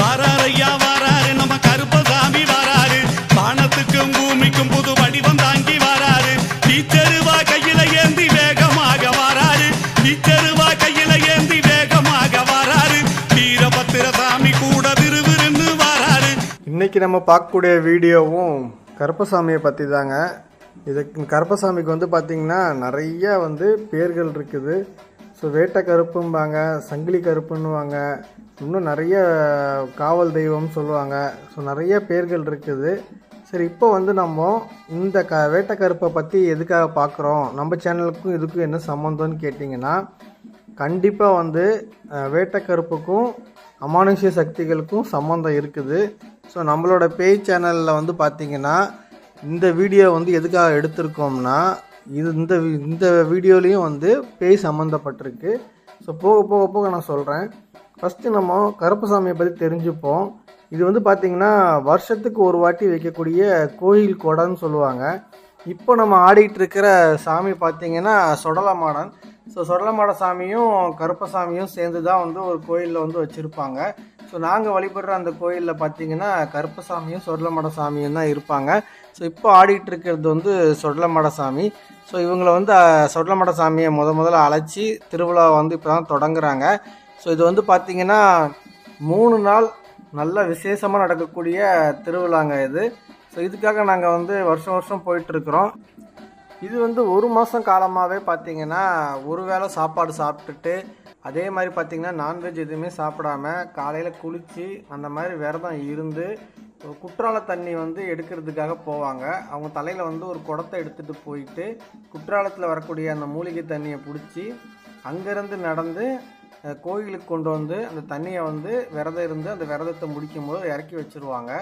வாராரையா வாராரு நம்ம கருப்பசாமி வாராரு வானத்துக்கும் பூமிக்கும் புது வடிவம் தாங்கி வாராரு டீச்சருவா கையில ஏந்தி வேகமாக வாராரு டீச்சருவா கையில ஏந்தி வேகமாக வாராரு வீரபத்திர சாமி கூட விறுவிறுன்னு வாராரு இன்னைக்கு நம்ம பார்க்கக்கூடிய வீடியோவும் கருப்பசாமியை பற்றி தாங்க இதுக்கு கருப்பசாமிக்கு வந்து பார்த்திங்கன்னா நிறைய வந்து பேர்கள் இருக்குது. ஸோ வேட்டை கருப்பும்பாங்க சங்கிலி கருப்புன்னுவாங்க இன்னும் நிறைய காவல் தெய்வம் சொல்லுவாங்க. ஸோ நிறைய பேர்கள் இருக்குது. சரி இப்போ வந்து நம்ம இந்த க வேட்டை கருப்பை பற்றி எதுக்காக பார்க்குறோம் நம்ம சேனலுக்கும் இதுக்கும் என்ன சம்மந்தம்னு கேட்டிங்கன்னா கண்டிப்பாக வந்து வேட்டை கருப்புக்கும் அமானுஷ்ய சக்திகளுக்கும் சம்மந்தம் இருக்குது. ஸோ நம்மளோட பேய் சேனலில் வந்து பார்த்திங்கன்னா இந்த வீடியோ வந்து எதுக்காக எடுத்திருக்கோம்னா இது இந்த வி- இந்த வீடியோலேயும் வந்து பேய் சம்மந்தப்பட்டிருக்கு ஸோ போக போக போக நான் சொல்கிறேன் ஃபஸ்ட்டு நம்ம கருப்பசாமியை பற்றி தெரிஞ்சுப்போம். இது வந்து பார்த்திங்கன்னா வருஷத்துக்கு ஒரு வாட்டி வைக்கக்கூடிய கோயில் கொடன்னு சொல்லுவாங்க. இப்போ நம்ம ஆடிட்டு இருக்கிற சாமி பார்த்திங்கன்னா சொடலமாடன். ஸோ சொடலமாட சாமியும் கருப்பசாமியும் சேர்ந்து தான் வந்து ஒரு கோயிலில் வந்து வச்சுருப்பாங்க. ஸோ நாங்கள் வழிபடுற அந்த கோயிலில் பார்த்தீங்கன்னா கருப்பசாமியும் சொடலமாட சாமியும் தான் இருப்பாங்க. ஸோ இப்போ ஆடிட்டு இருக்கிறது வந்து சொடலமாட சாமி ஸோ இவங்களை வந்து அஹ், சாமியை முத முதல்ல அழைச்சி திருவிழா வந்து இப்போ தான் தொடங்குறாங்க. ஸோ இது வந்து பார்த்திங்கன்னா மூணு நாள் நல்ல விசேஷமாக நடக்கக்கூடிய திருவிழாங்க இது. ஸோ இதுக்காக நாங்கள் வந்து வருஷம் வருஷம் போயிட்டுருக்குறோம். இது வந்து ஒரு மாதம் காலமாகவே பார்த்தீங்கன்னா ஒரு வேளை சாப்பாடு சாப்பிட்டுட்டு அதே மாதிரி பார்த்தீங்கன்னா நான்வெஜ் எதுவுமே சாப்பிடாம காலையில் குளித்து அந்த மாதிரி விரதம் இருந்து குற்றால தண்ணி வந்து எடுக்கிறதுக்காக போவாங்க. அவங்க தலையில் வந்து ஒரு குடத்தை எடுத்துகிட்டு போயிட்டு குற்றாலத்தில் வரக்கூடிய அந்த மூலிகை தண்ணியை பிடிச்சி அங்கேருந்து நடந்து கோயிலுக்கு கொண்டு வந்து அந்த தண்ணியை வந்து விரதம் இருந்து அந்த விரதத்தை முடிக்கும் போது இறக்கி வச்சுருவாங்க.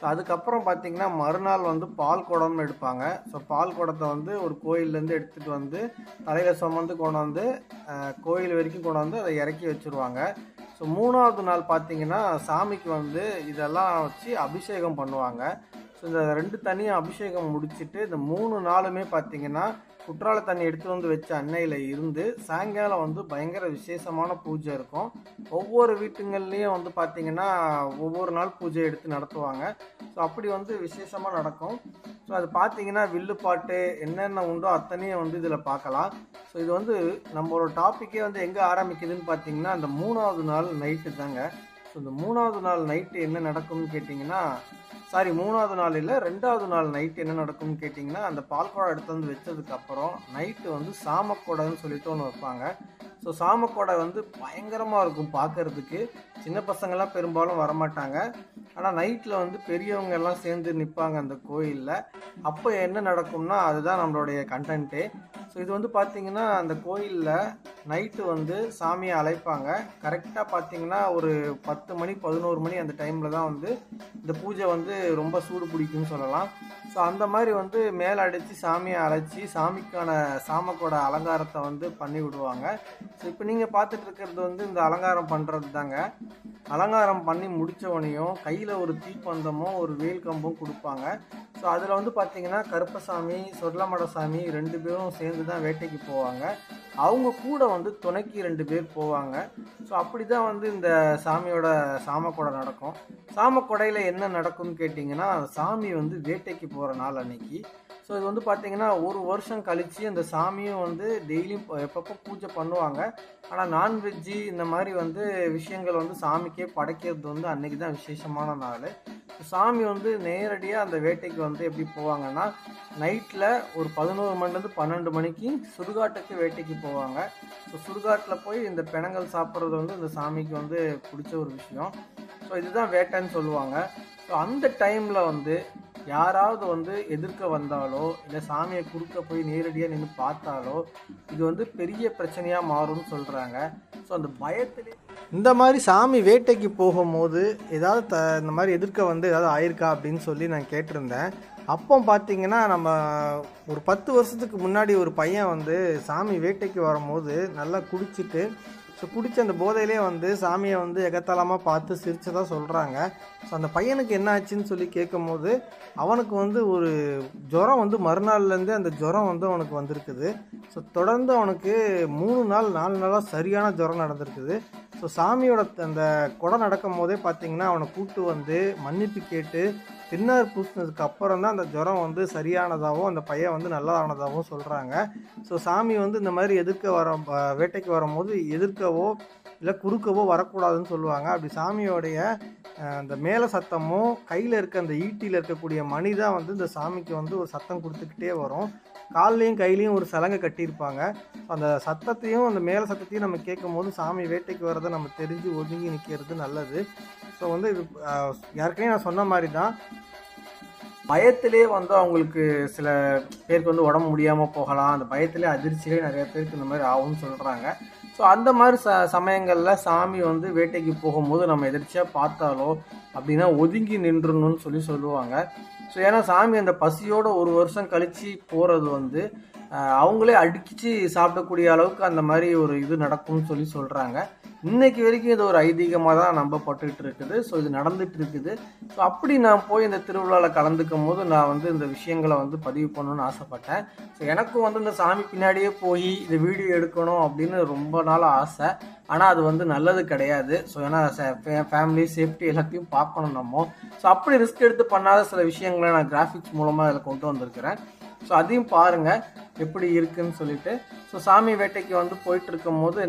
ஸோ அதுக்கப்புறம் பார்த்தீங்கன்னா மறுநாள் வந்து பால் குடம்னு எடுப்பாங்க. ஸோ பால் குடத்தை வந்து ஒரு கோயில்லேருந்து எடுத்துகிட்டு வந்து தலையில் சுமந்து கொண்டு வந்து கோயில் வரைக்கும் கொண்டு வந்து அதை இறக்கி வச்சுருவாங்க. ஸோ மூணாவது நாள் பார்த்தீங்கன்னா சாமிக்கு வந்து இதெல்லாம் வச்சு அபிஷேகம் பண்ணுவாங்க. ஸோ இந்த ரெண்டு தண்ணியும் அபிஷேகம் முடிச்சுட்டு இந்த மூணு நாளுமே பார்த்தீங்கன்னா குற்றால தண்ணி எடுத்து வந்து வச்ச அன்னையில் இருந்து சாயங்காலம் வந்து பயங்கர விசேஷமான பூஜை இருக்கும். ஒவ்வொரு வீட்டுங்கள்லேயும் வந்து பார்த்தீங்கன்னா ஒவ்வொரு நாள் பூஜை எடுத்து நடத்துவாங்க. ஸோ அப்படி வந்து விசேஷமாக நடக்கும். ஸோ அது பார்த்தீங்கன்னா வில்லுப்பாட்டு என்னென்ன உண்டோ அத்தனையும் வந்து இதில் பார்க்கலாம் ஸோ இது வந்து நம்மளோட டாப்பிக்கே வந்து எங்கே ஆரம்பிக்குதுன்னு பார்த்தீங்கன்னா அந்த மூணாவது நாள் நைட்டு தாங்க. ஸோ இந்த மூணாவது நாள் நைட்டு என்ன நடக்கும்னு கேட்டிங்கன்னா சாரி மூணாவது நாள் இல்லை ரெண்டாவது நாள் நைட்டு என்ன நடக்கும்னு கேட்டிங்கன்னா அந்த பால்குடம் எடுத்து வந்து வச்சதுக்கப்புறம் நைட்டு வந்து சாமக்கொடைன்னு சொல்லிட்டு ஒன்று வைப்பாங்க. ஸோ சாமக்கோடை வந்து பயங்கரமாக இருக்கும் பார்க்கறதுக்கு சின்ன பசங்கள்லாம் பெரும்பாலும் வரமாட்டாங்க. ஆனால் நைட்டில் வந்து பெரியவங்க எல்லாம் சேர்ந்து நிற்பாங்க அந்த கோயிலில். அப்போ என்ன நடக்கும்னா அதுதான் நம்மளுடைய கண்டென்ட்டு ஸோ இது வந்து பார்த்தீங்கன்னா அந்த கோயிலில் நைட்டு வந்து சாமியை அழைப்பாங்க. கரெக்டாக பார்த்தீங்கன்னா ஒரு பத்து மணி பதினோரு மணி அந்த டைமில் தான் வந்து இந்த பூஜை வந்து ரொம்ப சூடு பிடிக்கும்னு சொல்லலாம். ஸோ அந்த மாதிரி வந்து மேலே அடித்து சாமியை அழைச்சி சாமிக்கான சாமக்கோட அலங்காரத்தை வந்து பண்ணி விடுவாங்க. ஸோ இப்போ நீங்கள் பார்த்துட்டு இருக்கிறது வந்து இந்த அலங்காரம் பண்ணுறது தாங்க. அலங்காரம் பண்ணி முடித்தவனையும் கையில் ஒரு தீப்பந்தமும் ஒரு வேல் கம்பும் கொடுப்பாங்க. ஸோ அதில் வந்து பார்த்தீங்கன்னா கருப்பசாமி சொர்லமட சாமி ரெண்டு பேரும் சேர்ந்து தான் வேட்டைக்கு போவாங்க. அவங்க கூட வந்து துணைக்கு ரெண்டு பேர் போவாங்க. ஸோ அப்படி தான் வந்து இந்த சாமியோட சாமக்கொடை நடக்கும். சாமக்கொடையில் என்ன நடக்கும்னு கேட்டிங்கன்னா சாமி வந்து வேட்டைக்கு போகிற நாள் அன்னைக்கு. ஸோ இது வந்து பார்த்திங்கன்னா ஒரு வருஷம் கழித்து அந்த சாமியும் வந்து டெய்லியும் எப்பப்போ பூஜை பண்ணுவாங்க. ஆனால் நான்வெஜ்ஜு இந்த மாதிரி வந்து விஷயங்கள் வந்து சாமிக்கே படைக்கிறது வந்து அன்றைக்கி தான் விசேஷமான நாள். சாமி வந்து நேரடியாக அந்த வேட்டைக்கு வந்து எப்படி போவாங்கன்னா நைட்டில் ஒரு பதினோரு மணிலேருந்து பன்னெண்டு மணிக்கு சுடுகாட்டுக்கு வேட்டைக்கு போவாங்க. ஸோ சுடுகாட்டில் போய் இந்த பிணங்கள் சாப்பிட்றது வந்து இந்த சாமிக்கு வந்து பிடிச்ச ஒரு விஷயம். ஸோ இதுதான் வேட்டைன்னு சொல்லுவாங்க. ஸோ அந்த டைமில் வந்து யாராவது வந்து எதிர்க்க வந்தாலோ இல்லை சாமியை குறுக்க போய் நேரடியாக நின்று பார்த்தாலோ இது வந்து பெரிய பிரச்சனையாக மாறும்னு சொல்கிறாங்க ஸோ அந்த பயத்திலே இந்த மாதிரி சாமி வேட்டைக்கு போகும்போது ஏதாவது த இந்த மாதிரி எதிர்க்க வந்து ஏதாவது ஆயிருக்கா அப்படின்னு சொல்லி நான் கேட்டிருந்தேன். அப்போ பார்த்தீங்கன்னா நம்ம ஒரு பத்து வருஷத்துக்கு முன்னாடி ஒரு பையன் வந்து சாமி வேட்டைக்கு வரும்போது நல்லா குடிச்சிட்டு ஸோ பிடிச்ச அந்த போதையிலே வந்து சாமியை வந்து எகத்தாளமாக பார்த்து சிரிச்சதாக சொல்கிறாங்க ஸோ அந்த பையனுக்கு என்ன ஆச்சுன்னு சொல்லி கேட்கும்போது அவனுக்கு வந்து ஒரு ஜுரம் வந்து மறுநாள்லேருந்து அந்த ஜுரம் வந்து அவனுக்கு வந்திருக்குது. ஸோ தொடர்ந்து அவனுக்கு மூணு நாள் நாலு நாளாக சரியான ஜுரம் நடந்திருக்குது. ஸோ சாமியோட அந்த குடம் நடக்கும் போதே பார்த்தீங்கன்னா அவனை கூப்பிட்டு வந்து மன்னிப்பு கேட்டு தின்னார் பூசினதுக்கு அப்புறம் தான் அந்த ஜுரம் வந்து சரியானதாகவும் அந்த பையன் வந்து நல்லதானதாகவும் சொல்கிறாங்க ஸோ சாமி வந்து இந்த மாதிரி எதிர்க்க வர ப- வேட்டைக்கு வரும்போது எதிர்க்கவோ இல்லை குறுக்கவோ வரக்கூடாதுன்னு சொல்லுவாங்க. அப்படி சாமியோடைய அந்த மேலே சத்தமும் கையில் இருக்க அந்த ஈட்டியில் இருக்கக்கூடிய மணி தான் வந்து இந்த சாமிக்கு வந்து ஒரு சத்தம் கொடுத்துக்கிட்டே வரும். கால்லையும் கையிலையும் ஒரு சலங்கை கட்டியிருப்பாங்க. அந்த சத்தத்தையும் அந்த மேலே சத்தத்தையும் நம்ம கேட்கும் போது சாமி வேட்டைக்கு வரதை நம்ம தெரிஞ்சு ஒதுங்கி நிற்கிறது நல்லது. ஸோ வந்து இது ஏற்கனவே நான் சொன்ன மாதிரி தான். பயத்திலே வந்து அவங்களுக்கு சில பேருக்கு வந்து உடம்பு முடியாமல் போகலாம். அந்த பயத்திலே அதிர்ச்சியிலே நிறைய பேருக்கு இந்த மாதிரி ஆகும்னு சொல்கிறாங்க ஸோ அந்த மாதிரி ச சமயங்களில் சாமி வந்து வேட்டைக்கு போகும்போது நம்ம எதிர்ச்சியாக பார்த்தாலோ அப்படின்னா ஒதுங்கி நின்றுணும்னு சொல்லி சொல்லுவாங்க. ஸோ ஏன்னா சாமி அந்த பசியோட ஒரு வருஷம் கழித்து போகிறது வந்து அவங்களே அடிச்சு சாப்பிடக்கூடிய அளவுக்கு அந்த மாதிரி ஒரு இது நடக்கும்னு சொல்லி சொல்கிறாங்க இன்னைக்கு வரைக்கும் இது ஒரு ஐதீகமாக தான் நம்பப்பட்டுட்டு இருக்குது. ஸோ இது நடந்துட்டு இருக்குது. ஸோ அப்படி நான் போய் இந்த திருவிழாவில் கலந்துக்கும் போது நான் வந்து இந்த விஷயங்களை வந்து பதிவு பண்ணணும்னு ஆசைப்பட்டேன். ஸோ எனக்கும் வந்து இந்த சாமி பின்னாடியே போய் இந்த வீடியோ எடுக்கணும் அப்படின்னு ரொம்ப நாள் ஆசை. ஆனால் அது வந்து நல்லது கிடையாது. ஸோ ஏன்னா ஃபேமிலி சேஃப்டி எல்லாத்தையும் பார்க்கணும் நம்ம. ஸோ அப்படி ரிஸ்க் எடுத்து பண்ணாத சில விஷயங்களை நான் கிராஃபிக்ஸ் மூலமாக இதில் கொண்டு வந்திருக்கிறேன். ஸோ அதையும் பாருங்கள் எப்படி இருக்குன்னு சொல்லிட்டு. ஸோ சாமி வேட்டைக்கு வந்து போயிட்டு இருக்கும்போது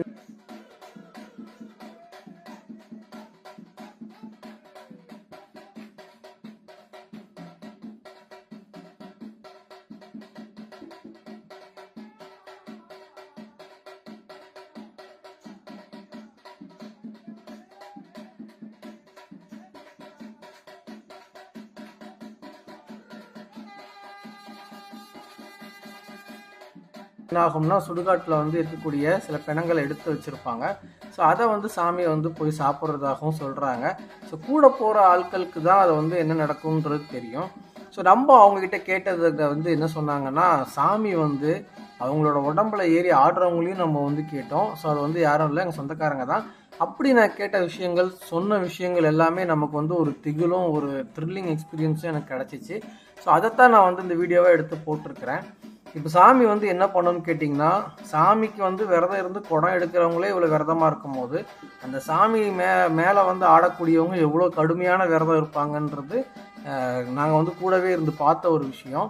என்ன ஆகும்னா சுடுகாட்டில் வந்து இருக்கக்கூடிய சில பிணங்களை எடுத்து வச்சுருப்பாங்க. ஸோ அதை வந்து சாமியை வந்து போய் சாப்பிட்றதாகவும் சொல்கிறாங்க ஸோ கூட போகிற ஆட்களுக்கு தான் அது வந்து என்ன நடக்கும்ன்றது தெரியும். ஸோ நம்ம அவங்கக்கிட்ட கேட்டதை வந்து என்ன சொன்னாங்கன்னா சாமி வந்து அவங்களோட உடம்புல ஏறி ஆடுறவங்களையும் நம்ம வந்து கேட்டோம். ஸோ அது வந்து யாரும் இல்லை எங்கள் சொந்தக்காரங்க தான். அப்படி நான் கேட்ட விஷயங்கள் சொன்ன விஷயங்கள் எல்லாமே நமக்கு வந்து ஒரு திகிலும் ஒரு த்ரில்லிங் எக்ஸ்பீரியன்ஸும் எனக்கு கிடச்சிச்சு. ஸோ அதைத்தான் நான் வந்து இந்த வீடியோவை எடுத்து போட்டிருக்கிறேன். இப்போ சாமி வந்து என்ன பண்ணணும்னு கேட்டிங்கன்னா சாமிக்கு வந்து விரதம் இருந்து குடம் எடுக்கிறவங்களே இவ்வளோ விரதமாக இருக்கும்போது அந்த சாமி மே மேலே வந்து ஆடக்கூடியவங்க எவ்வளோ கடுமையான விரதம் இருப்பாங்கன்றது நாங்கள் வந்து கூடவே இருந்து பார்த்த ஒரு விஷயம்.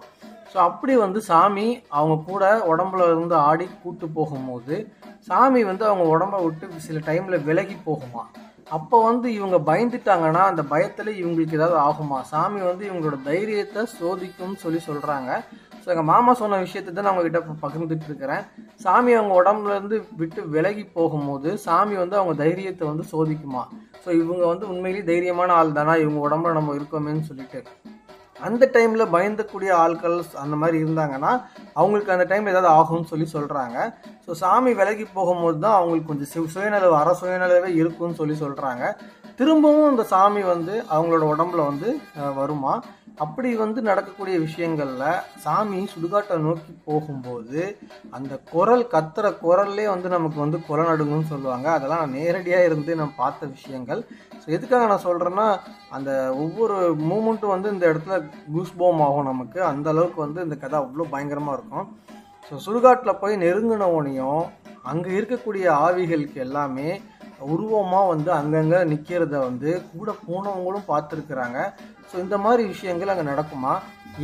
ஸோ அப்படி வந்து சாமி அவங்க கூட உடம்புல இருந்து ஆடி கூட்டு போகும்போது சாமி வந்து அவங்க உடம்ப விட்டு சில டைமில் விலகி போகுமா? அப்போ வந்து இவங்க பயந்துட்டாங்கன்னா அந்த பயத்தில் இவங்களுக்கு ஏதாவது ஆகுமா? சாமி வந்து இவங்களோட தைரியத்தை சோதிக்கும்னு சொல்லி சொல்கிறாங்க ஸோ எங்கள் மாமா சொன்ன விஷயத்தை தான் நான் உங்ககிட்ட இப்போ பகிர்ந்துட்டு இருக்கிறேன். சாமி அவங்க உடம்புலேருந்து விட்டு விலகி போகும்போது சாமி வந்து அவங்க தைரியத்தை வந்து சோதிக்குமா? ஸோ இவங்க வந்து உண்மையிலேயே தைரியமான ஆள் தானா இவங்க உடம்புல நம்ம இருக்கோமேன்னு சொல்லிட்டு. அந்த டைமில் பயந்தக்கூடிய ஆட்கள் அந்த மாதிரி இருந்தாங்கன்னா அவங்களுக்கு அந்த டைம் ஏதாவது ஆகும்னு சொல்லி சொல்கிறாங்க ஸோ சாமி விலகி போகும்போது தான் அவங்களுக்கு கொஞ்சம் சு- சுயநலவு அற சுயநலவே இருக்கும்னு சொல்லி சொல்கிறாங்க திரும்பவும் அந்த சாமி வந்து அவங்களோட உடம்புல வந்து வருமா? அப்படி வந்து நடக்கக்கூடிய விஷயங்கள்ல சாமி சுடுகாட்டை நோக்கி போகும்போது அந்த குரல் கத்துற குரல்லே வந்து நமக்கு வந்து குரல் நடுங்குன்னு சொல்லுவாங்க. அதெல்லாம் நான் நேரடியாக இருந்து நான் பார்த்த விஷயங்கள். ஸோ எதுக்காக நான் சொல்கிறேன்னா அந்த ஒவ்வொரு மூமெண்ட்டும் வந்து இந்த இடத்துல கூஸ்போம் ஆகும் நமக்கு. அந்த அளவுக்கு வந்து இந்த கதை அவ்வளோ பயங்கரமாக இருக்கும். ஸோ சுடுகாட்டில் போய் நெருங்கினவனையும் அங்கே இருக்கக்கூடிய ஆவிகளுக்கு எல்லாமே உருவமாக வந்து அங்கங்கே நிற்கிறத வந்து கூட போனவங்களும் பார்த்துருக்குறாங்க. ஸோ இந்த மாதிரி விஷயங்கள் அங்கே நடக்குமா?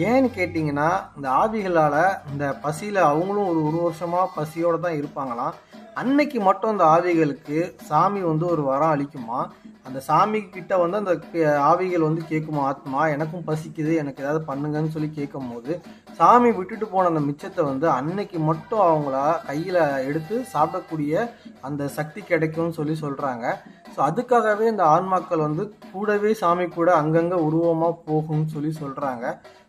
ஏன்னு கேட்டிங்கன்னா இந்த ஆவிகளால் இந்த பசியில் அவங்களும் ஒரு ஒரு வருஷமாக பசியோடு தான் இருப்பாங்களாம். அன்னைக்கு மட்டும் அந்த ஆவிகளுக்கு சாமி வந்து ஒரு வரம் அளிக்குமா? அந்த சாமி கிட்ட வந்து அந்த கே- ஆவிகள் வந்து கேட்குமா ஆத்மா எனக்கும் பசிக்குது எனக்கு ஏதாவது பண்ணுங்கன்னு சொல்லி கேட்கும் போது சாமி விட்டுட்டு போன அந்த மிச்சத்தை வந்து அன்னைக்கு மட்டும் அவங்கள கையில் எடுத்து சாப்பிடக்கூடிய அந்த சக்தி கிடைக்கும்னு சொல்லி சொல்கிறாங்க ஸோ அதுக்காகவே இந்த ஆன்மாக்கள் வந்து கூடவே சாமி கூட அங்கங்கே உருவமாக போகும்னு சொல்லி சொல்கிறாங்க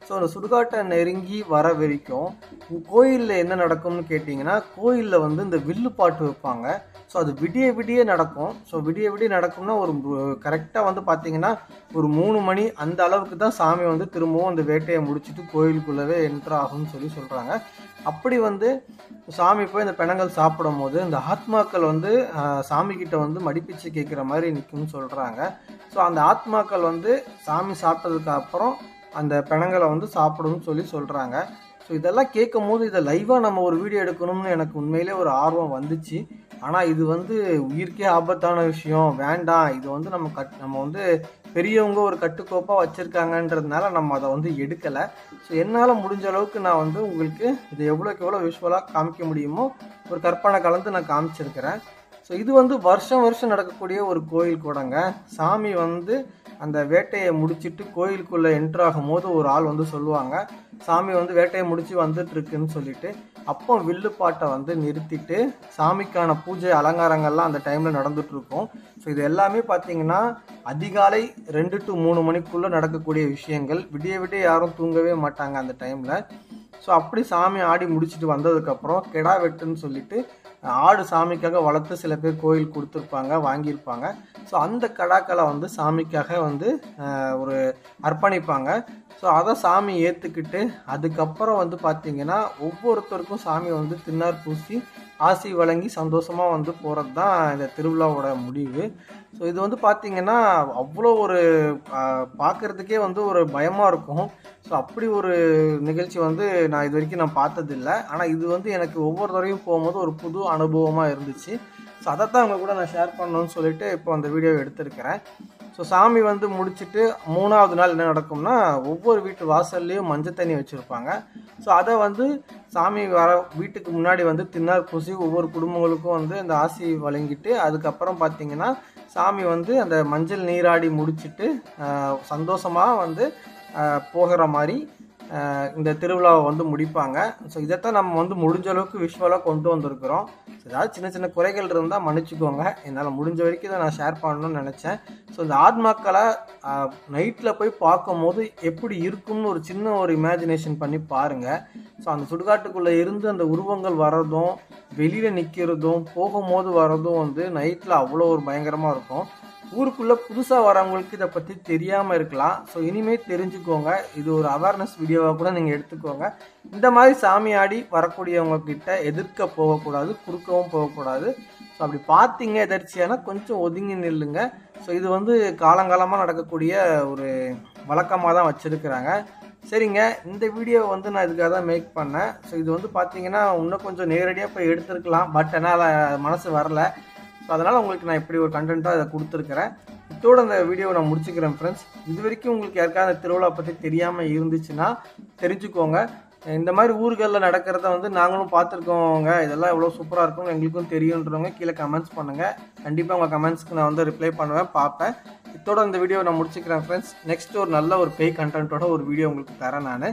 ஸோ அந்த சுடுகாட்டை நெருங்கி வர வரைக்கும் கோயிலில் என்ன நடக்கும்னு கேட்டிங்கன்னா கோயிலில் வந்து இந்த வில்லு பாட்டு வைப்பாங்க. ஸோ அது விடிய விடிய நடக்கும். ஸோ விடிய விடிய நடக்கும்னா ஒரு கரெக்டாக வந்து பார்த்தீங்கன்னா ஒரு மூணு மணி அந்த அளவுக்கு தான் சாமி வந்து திரும்பவும் அந்த வேட்டையை முடிச்சுட்டு கோயிலுக்குள்ளவே என்ட்ரு ஆகும்னு சொல்லி சொல்கிறாங்க அப்படி வந்து சாமி போய் இந்த பிணங்கள் சாப்பிடும் போது இந்த ஆத்மாக்கள் வந்து ஆஹ், சாமி கிட்ட வந்து மடிப்பிச்சு கேட்குற மாதிரி நிற்கும்னு சொல்கிறாங்க ஸோ அந்த ஆத்மாக்கள் வந்து சாமி சாப்பிட்டதுக்கு அப்புறம் அந்த பிணங்களை வந்து சாப்பிடும்னு சொல்லி சொல்கிறாங்க ஸோ இதெல்லாம் கேட்கும் போது இதை லைவாக நம்ம ஒரு வீடியோ எடுக்கணும்னு எனக்கு உண்மையிலே ஒரு ஆர்வம் வந்துச்சு. ஆனால் இது வந்து உயிருக்கே ஆபத்தான விஷயம். வேண்டாம். இது வந்து நம்ம கட் நம்ம வந்து பெரியவங்க ஒரு கட்டுக்கோப்பாக வச்சுருக்காங்கன்றதுனால நம்ம அதை வந்து எடுக்கலை. ஸோ என்னால் முடிஞ்ச அளவுக்கு நான் வந்து உங்களுக்கு இதை எவ்வளோக்கு எவ்வளோ விஷுவலாக காமிக்க முடியுமோ ஒரு கற்பனை கலந்து நான் காமிச்சிருக்கிறேன். ஸோ இது வந்து வருஷம் வருஷம் நடக்கக்கூடிய ஒரு கோயில் கூடங்க. சாமி வந்து அந்த வேட்டையை முடிச்சிட்டு கோயிலுக்குள்ளே என்ட்ரு ஆகும்போது ஒரு ஆள் வந்து சொல்லுவாங்க. சாமி வந்து வேட்டையை முடிச்சு வந்துட்டுருக்குன்னு சொல்லிட்டு அப்போ வில்லுப்பாட்டை வந்து நிறுத்திட்டு சாமிக்கான பூஜை அலங்காரங்கள்லாம் அந்த டைமில் நடந்துகிட்ருக்கும் ஸோ இது எல்லாமே பார்த்தீங்கன்னா அதிகாலை ரெண்டு டு மூணு மணிக்குள்ளே நடக்கக்கூடிய விஷயங்கள். விடிய விடிய யாரும் தூங்கவே மாட்டாங்க அந்த டைமில் ஸோ அப்படி சாமி ஆடி முடிச்சுட்டு வந்ததுக்கப்புறம் கெடா வெட்டுன்னு சொல்லிட்டு ஆடு சாமிக்காக வளர்த்து சில பேர் கோயில் கொடுத்துருப்பாங்க வாங்கியிருப்பாங்க. ஸோ அந்த கடாக்களை வந்து சாமிக்காக வந்து ஆஹ், ஒரு அர்ப்பணிப்பாங்க. ஸோ அதை சாமி ஏற்றுக்கிட்டு அதுக்கப்புறம் வந்து பார்த்தீங்கன்னா ஒவ்வொருத்தருக்கும் சாமி வந்து தின்னார் பூசி ஆசி வழங்கி சந்தோஷமாக வந்து போகிறது தான் இந்த திருவிழாவோட முடிவு. ஸோ இது வந்து பார்த்திங்கன்னா அவ்வளோ ஒரு பார்க்குறதுக்கே வந்து ஒரு பயமாக இருக்கும். ஸோ அப்படி ஒரு நிகழ்ச்சி வந்து நான் இது வரைக்கும் நான் பார்த்ததில்ல. ஆனால் இது வந்து எனக்கு ஒவ்வொரு தடவையும் போகும்போது ஒரு புது அனுபவமாக இருந்துச்சு. ஸோ அதை தான் அவங்க கூட நான் ஷேர் பண்ணணும்னு சொல்லிட்டு இப்போ அந்த வீடியோவை எடுத்திருக்கிறேன். ஸோ சாமி வந்து முடிச்சுட்டு மூணாவது நாள் என்ன நடக்கும்னா ஒவ்வொரு வீட்டு வாசல்லையும் மஞ்சள் தண்ணி வச்சுருப்பாங்க. ஸோ அதை வந்து சாமி வர வீட்டுக்கு முன்னாடி வந்து தின்னார் பூசி ஒவ்வொரு குடும்பங்களுக்கும் வந்து அந்த ஆசி வழங்கிட்டு அதுக்கப்புறம் பார்த்திங்கன்னா சாமி வந்து அந்த மஞ்சள் நீராடி முடிச்சிட்டு சந்தோஷமாக வந்து போகிற மாதிரி இந்த திருவிழாவை வந்து முடிப்பாங்க. ஸோ இதைத்தான் நம்ம வந்து முடிஞ்ச அளவுக்கு விஷுவலாக கொண்டு வந்திருக்கிறோம். ஏதாவது சின்ன சின்ன குறைகள் இருந்தால் மன்னிச்சுக்கோங்க. என்னால் முடிஞ்ச வரைக்கும் இதை நான் ஷேர் பண்ணணும்னு நினச்சேன். ஸோ இந்த ஆத்மாக்களை நைட்டில் போய் பார்க்கும்போது எப்படி இருக்கும்னு ஒரு சின்ன ஒரு இமேஜினேஷன் பண்ணி பாருங்கள் ஸோ அந்த சுடுகாட்டுக்குள்ளே இருந்து அந்த உருவங்கள் வர்றதும் வெளியில் நிற்கிறதும் போகும்போது வர்றதும் வந்து நைட்டில் அவ்வளோ ஒரு பயங்கரமாக இருக்கும். ஊருக்குள்ளே புதுசாக வரவங்களுக்கு இதை பற்றி தெரியாமல் இருக்கலாம். ஸோ இனிமேல் தெரிஞ்சுக்கோங்க. இது ஒரு அவேர்னஸ் வீடியோவாக கூட நீங்கள் எடுத்துக்கோங்க. இந்த மாதிரி சாமி ஆடி வரக்கூடியவங்க கிட்ட எதிர்க்க போகக்கூடாது குறுக்கவும் போகக்கூடாது. ஸோ அப்படி பார்த்தீங்க எதர்ச்சியானா கொஞ்சம் ஒதுங்கி நில்லுங்க. ஸோ இது வந்து காலங்காலமாக நடக்கக்கூடிய ஒரு வழக்கமாக தான் வச்சுருக்கிறாங்க. சரிங்க இந்த வீடியோ வந்து நான் இதுக்காக தான் மேக் பண்ணேன். ஸோ இது வந்து பார்த்தீங்கன்னா இன்னும் கொஞ்சம் நேரடியாக போய் எடுத்திருக்கலாம். பட் என்னால் மனசு வரல. ஸோ அதனால் உங்களுக்கு நான் இப்படி ஒரு கண்டென்ட்டாக இதை கொடுத்துருக்குறேன். இதோட அந்த வீடியோவை நான் முடிச்சுக்கிறேன் ஃப்ரெண்ட்ஸ் இது வரைக்கும் உங்களுக்கு யாருக்காவது அந்த திருவிழா பற்றி தெரியாமல் இருந்துச்சுன்னா தெரிஞ்சுக்கோங்க. இந்த மாதிரி ஊர்களில் நடக்கிறத வந்து நாங்களும் பார்த்துருக்கோங்க. இதெல்லாம் எவ்வளோ சூப்பராக இருக்கும் எங்களுக்கும் தெரியுன்றவங்க கீழே கமெண்ட்ஸ் பண்ணுங்கள் கண்டிப்பாக உங்கள் கமெண்ட்ஸ்க்கு நான் வந்து ரிப்ளை பண்ணுவேன் பார்ப்பேன். இதோட இந்த வீடியோ நான் முடிச்சுக்கிறேன் ஃப்ரெண்ட்ஸ் நெக்ஸ்ட் ஒரு நல்ல ஒரு பேய் கண்டென்ட்டோட ஒரு வீடியோ உங்களுக்கு தரேன் நான்.